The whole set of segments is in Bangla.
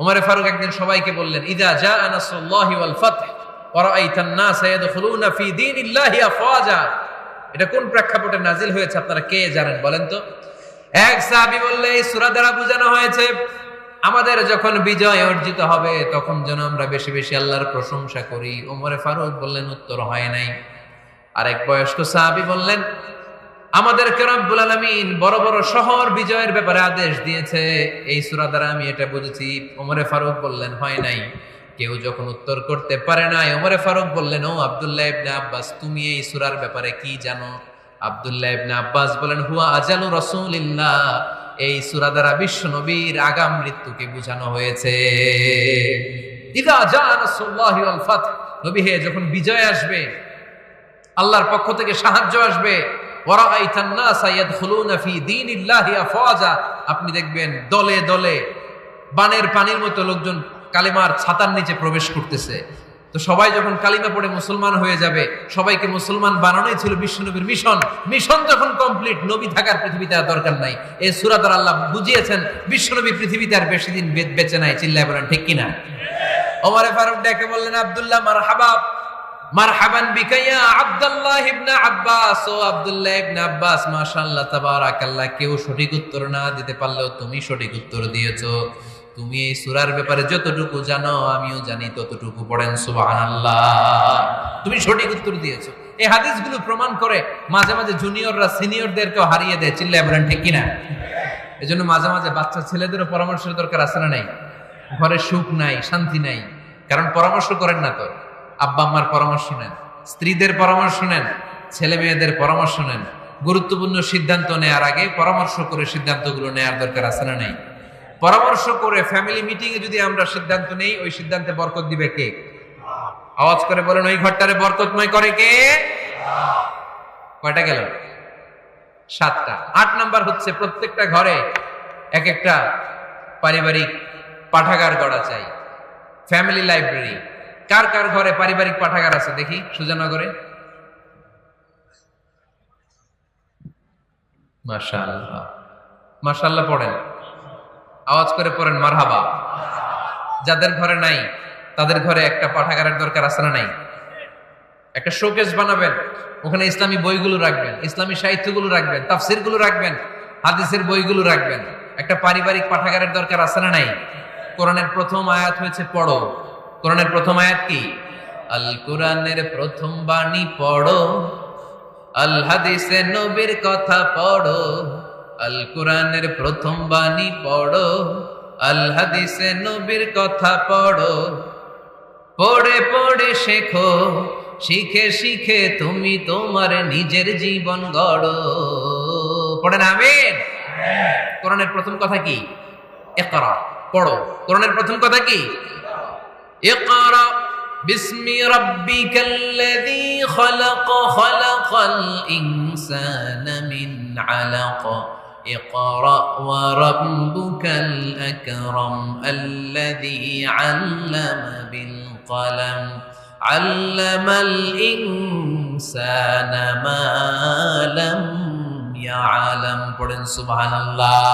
ওমরে ফারুক একদিন সবাইকে বললেন, ইদা জা আনাসুল্লাহি ওয়াল ফাতহ, ওয়া রাআইতান নাস ইয়াদখুলুনা ফি দীনিল্লাহি আফওয়াজা। এটা কোন প্রেক্ষাপটে নাজিল হয়েছে, আপনারা কে জানেন বলেন তো? এক সাহাবী বললে, এই সূরা দ্বারা বোঝানো হয়েছে, আমাদের যখন বিজয় অর্জিত হবে, তখন যেন আমরা বেশি বেশি আল্লাহর প্রশংসা করি। ওমরে ফারুক বললেন, উত্তর হয় নাই। আরেক বয়স্ক সাহাবী বললেন আমাদের রব্বুল আলামিন বড় বড় শহর বিজয়ের ব্যাপারে আদেশ দিয়েছে। এই সুরা দ্বারা আমি এটা বুঝেছি। ওমরে ফারুক বললেন, হয় নাই। কেউ যখন উত্তর করতে পারে নাই, ওমরে ফারুক বললেন, ও আব্দুল্লাহ ইবনে আব্বাস, তুমি এই সুরার ব্যাপারে কি জানো? আব্দুল্লাহ ইবনে আব্বাস বলেন, হুয়া আজালু রাসূলিল্লাহ। এই সুরা দ্বারা বিশ্ব নবীর আগাম মৃত্যুকে বোঝানো হয়েছে। ইদা জা রাসূলুল্লাহি ওয়াল ফাতহ। নবী হে, যখন বিজয় আসবে, আল্লাহর পক্ষ থেকে সাহায্য আসবে আপনি দেখবেন দলে দলে বানের পানির মতো লোকজন কালিমার ছাতার নিচে প্রবেশ করতেছে। তো সবাই যখন কালিমা পড়ে মুসলমান হয়ে যাবে, সবাইকে মুসলমান বানানোই ছিল বিশ্বনবীর মিশন। মিশন যখন কমপ্লিট, নবী থাকার পৃথিবীতে আর দরকার নাই। এই সূরা দ্বারা আল্লাহ বুঝিয়েছেন, বিশ্বনবী পৃথিবীতে আর বেশি দিন বেঁচে নাই, চিল্লায় বলেন, ঠিক কিনা? ওমরে ফারুক ডেকে বললেন, আব্দুল্লাহ, মারহাবা। মারহাবান বিকা ইয়া আব্দুল্লাহ আব্বাস। ও আব্দুল্লাহ আব্বাস, মাশাআল্লাহ, তাবারাকাল্লাহ, কেউ সঠিক উত্তর না দিতে পারলেও তুমি সঠিক উত্তর দিয়েছ। তুমি এই সূরার ব্যাপারে যতটুকু জানো, আমিও জানি ততটুকু পড়েন, সুবহানাল্লাহ। তুমি সঠিক উত্তর দিয়েছ। এই হাদিসগুলো প্রমাণ করে মাঝে মাঝে জুনিয়ররা, সিনিয়রদেরকেও হারিয়ে দেয়। চিল্লায় বলেন, ঠিক কিনা? এজন্য মাঝে মাঝে বাচ্চা ছেলেদেরও পরামর্শের দরকার আছে না নাই? ঘরে সুখ নাই, শান্তি নাই। কারণ পরামর্শ করেন না তো। আব্বা আম্মার পরামর্শ নেন, স্ত্রীদের পরামর্শ নেন, ছেলে মেয়েদের পরামর্শ নেন। গুরুত্বপূর্ণ সিদ্ধান্ত নেওয়ার আগে পরামর্শ করে সিদ্ধান্তগুলো নেওয়ার দরকার আছে না নেই? পরামর্শ করে ফ্যামিলি মিটিং এ যদি আমরা সিদ্ধান্ত নেই, ওই সিদ্ধান্তে বরকত দিবে কে? আওয়াজ করে বলেন, ওই ঘরটারে বরকতময় করে কে? কয়টা গেল? সাতটা। আট নাম্বার হচ্ছে প্রত্যেকটা ঘরে এক একটা পারিবারিক পাঠাগার গড়া চাই। ফ্যামিলি লাইব্রেরি কার কার ঘরে পারিবারিক পাঠাগার আছে? দেখি, সুজানগরে। পড়েন। আওয়াজ করে পড়েন, মারহাবা। যাদের ঘরে নাই, তাদের ঘরে একটা পাঠাগারের দরকার আছে না নাই? একটা শোকেস বানাবেন। ওখানে ইসলামী বইগুলো রাখবেন, ইসলামী সাহিত্যগুলো রাখবেন, তাফসিরগুলো রাখবেন, হাদিসের বইগুলো রাখবেন। একটা পারিবারিক পাঠাগারের দরকার আছে না নাই? কোরআনের প্রথম আয়াত হয়েছে, পড়ো। কোরআনের প্রথম আয়াত কি? আল কোরআনের প্রথম বাণী পড়ো আল হাদিসে নবীর কথা পড়ো আল কোরআনের প্রথম বাণী পড়ো আল হাদিসে নবীর কথা পড়ো। পড়ে পড়ে শেখো শিখে শিখে তুমি তোমার নিজের জীবন গড়ো। পড়েন আমিন? কোরআনের প্রথম কথা কি? ইকরা পড়ো। কোরআনের প্রথম কথা কি? ইকরা باسم ربك الذي خلق خلق الإنسان من علق اقرأ وربك الأكرم الذي علم بالقلم علم الإنسان ما لم يعلم পড়েন সুবহানাল্লাহ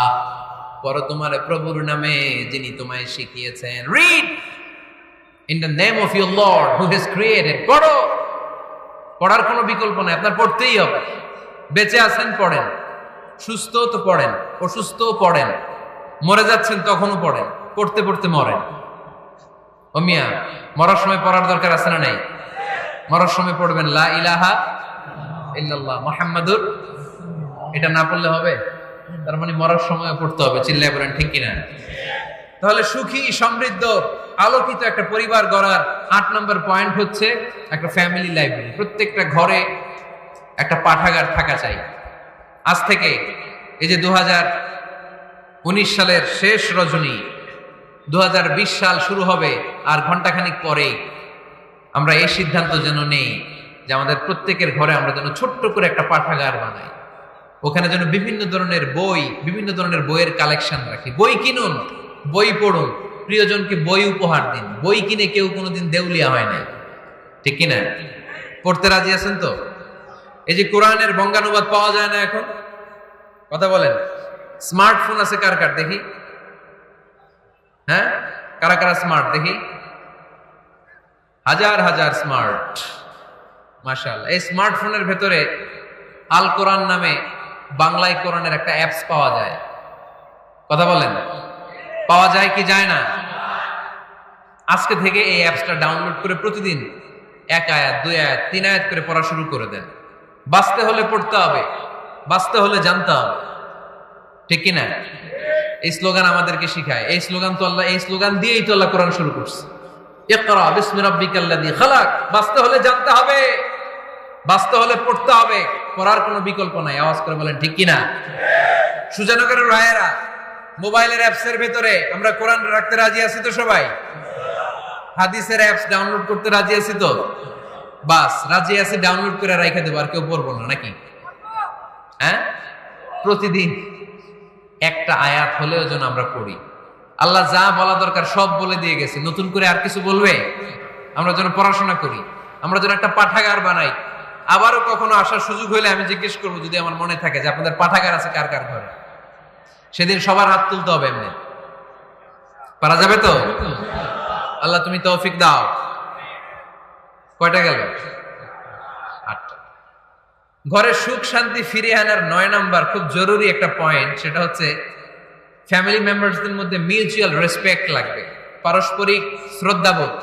পড়ো তোমার প্রভুর নামে যিনি তোমায় শিখিয়েছেন read in the name of your lord who has created পড়ো। পড়ার কোনো বিকল্প নাই। আপনার পড়তেই হবে। বেঁচে আছেন, পড়েন। সুস্থ তো পড়েন। অসুস্থও পড়েন। মরে যাচ্ছেন, তখনও পড়েন। পড়তে পড়তে মরেন। ও মিয়া, মরার সময় পড়ার দরকার আছে না নাই? মরার সময় পড়বেন। লা ইলাহা ইল্লাল্লাহ, মুহাম্মাদুর। এটা না পড়লে হবে? তার মানে মরার সময় পড়তে হবে। চিল্লায় বলেন, ঠিক কিনা? তাহলে সুখী, সমৃদ্ধ, আলোকিত একটা পরিবার গড়ার আট নম্বর পয়েন্ট হচ্ছে একটা ফ্যামিলি লাইব্রেরি প্রত্যেকটা ঘরে একটা পাঠাগার থাকা চাই। আজ থেকে এই যে দু উনিশ সালের শেষ রজনী দু হাজার বিশ সাল শুরু হবে আর ঘন্টাখানিক পরেই আমরা এই সিদ্ধান্ত যেন নেই যে আমাদের প্রত্যেকের ঘরে আমরা যেন ছোট্ট করে একটা পাঠাগার বানাই। ওখানে যেন বিভিন্ন ধরনের বই, বিভিন্ন ধরনের বইয়ের কালেকশন রাখি। বই কিনুন বই পড়ুন। প্রিয়জনকে বই উপহার দিন। বই কিনে কেউ কোনোদিন দেউলিয়া হয় না ঠিক কিনা? পড়তে রাজি আছেন তো? এই যে কোরআনের বঙ্গানুবাদ পাওয়া যায় না এখন। কথা বলেন। স্মার্টফোন আছে কার কার? দেখি। হ্যাঁ? কারা কারা স্মার্ট দেখি। হাজার হাজার স্মার্ট মাশাল এই স্মার্টফোনের ভেতরে আল কোরআন নামে বাংলায় কোরআনের একটা অ্যাপস পাওয়া যায়। কথা বলেন। পাওয়া যায় কি যায় না? আজকে থেকে এই অ্যাপসটা ডাউনলোড করে প্রতিদিন এক আয়াত, দুই আয়াত, তিন আয়াত করে পড়া শুরু করে দেন। বাঁচতে হলে পড়তে হবে, বাঁচতে হলে জানতে হবে। ঠিক কিনা? এই স্লোগান আমাদেরকে শিখায়। এই স্লোগান তো আল্লাহ, এই স্লোগান দিয়েই তো আল্লাহ কোরআন শুরু করছে। খালাক। বাঁচতে হলে জানতে হবে, বাঁচতে হলে পড়তে হবে। পড়ার কোনো বিকল্প নাই। আওয়াজ করে বলেন, ঠিক কিনা? সুজানগরের রায়েরা মোবাইলের অ্যাপসের ভেতরে আমরা কোরআন রাখতে রাজি আছি তো সবাই? হাদিসের অ্যাপস ডাউনলোড করতে রাজি আছি তো? বাস, রাজি আছি ডাউনলোড করে রাইখা দেবো, আর কেউ পড়ব না, নাকি? হ্যাঁ? প্রতিদিন একটা আয়াত হলেও যেন আমরা পড়ি। আল্লাহ যা বলা দরকার সব বলে দিয়ে গেছে। নতুন করে আর কিছু বলবে? আমরা যেন পড়াশোনা করি। আমরা যেন একটা পাঠাগার বানাই। আবারও কখনো আসার সুযোগ হলে আমি জিজ্ঞেস করব, যদি আমার মনে থাকে যে আপনাদের পাঠাগার আছে কার কার ঘরে? সেদিন সবার হাত তুলতে হবে এমনি। পারা যাবে তো? আল্লাহ তুমি তৌফিক দাও। কয়টা গেল? ঘরে সুখ, শান্তি ফিরিয়ে আনার নয় নাম্বার খুব জরুরি একটা পয়েন্ট সেটা হচ্ছে ফ্যামিলি মেম্বারসদের মধ্যে মিউচুয়াল রেসপেক্ট লাগবে। পারস্পরিক শ্রদ্ধাবোধ।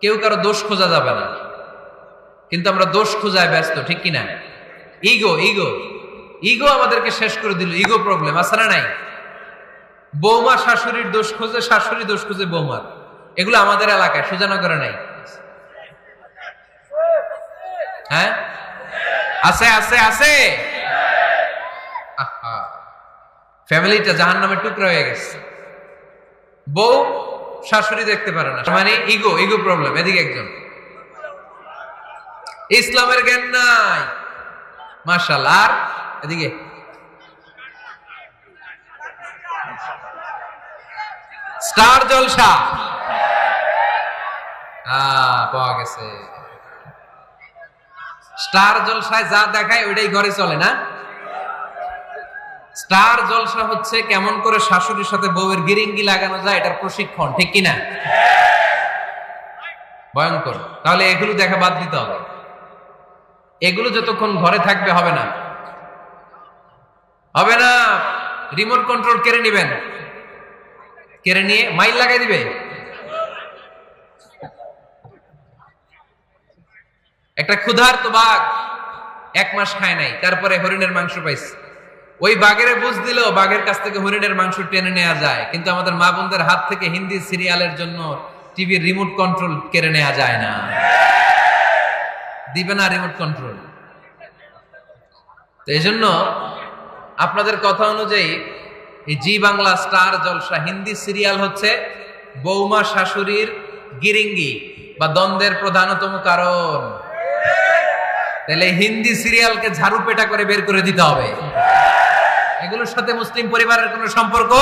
কেউ কারও দোষ খোঁজা যাবে না। কিন্তু আমরা দোষ খোঁজায় ব্যস্ত, ঠিক কিনা? ইগো ইগো ইগো আমাদেরকে শেষ করে দিল ইগো প্রবলেম আছে না নাই? বৌমা শাশুড়ির দোষ খোঁজে, শাশুড়ি দোষ খোঁজে বৌমার। এগুলো আমাদের এলাকায় সুজানগরে নাই। হ্যাঁ? আছে আছে আছে। ফ্যামিলিটা জাহান নামে টুকরা হয়ে গেছে। বউ, শাশুড়ি দেখতে পারে না। মানে ইগো ইগো প্রবলেম এদিকে একজন। ইসলামের জ্ঞান নাই। মার্শাল আর এদিকে। স্টার জলসা। পাওয়া গেছে। স্টার জলসায় যা দেখায় ওইটাই ঘরে চলে, না? স্টার জলসা হচ্ছে কেমন করে শাশুড়ির সাথে বউয়ের গিরিঙ্গি লাগানো যায় এটার প্রশিক্ষণ, ঠিক কিনা ভয়ঙ্কর। তাহলে এগুলো দেখা বাদ দিতে হবে। এগুলো যতক্ষণ ঘরে থাকবে হবে না। হবে না। রিমোট কন্ট্রোল কেড়ে নেবেন। কেড়ে নিয়ে মাইল লাগাই দিবে। একটা ক্ষুধার্ত বাঘ এক মাস খায় নাই, তারপরে হরিণের মাংস পাইছে। ওই বাঘের বুঝ দিল বাঘের কাছ থেকে হরিণের মাংস টেনে নেওয়া যায়। কিন্তু আমাদের মা বোনদের হাত থেকে হিন্দি সিরিয়ালের জন্য টিভির রিমোট কন্ট্রোল কেড়ে নেওয়া যায় না। দিবে না রিমোট কন্ট্রোল তো এই জন্য আপনাদের কথা অনুযায়ী এই Zee Bangla Star Jalsha, Hindi serial হচ্ছে বৌমা শাশুড়ির গিরিঙ্গি বা দ্বন্দ্বের প্রধানতম কারণ। তাহলে হিন্দি সিরিয়ালকে ঝাড়ু পেটা করে বের করে দিতে হবে। এগুলোর সাথে মুসলিম পরিবারের কোনো সম্পর্ক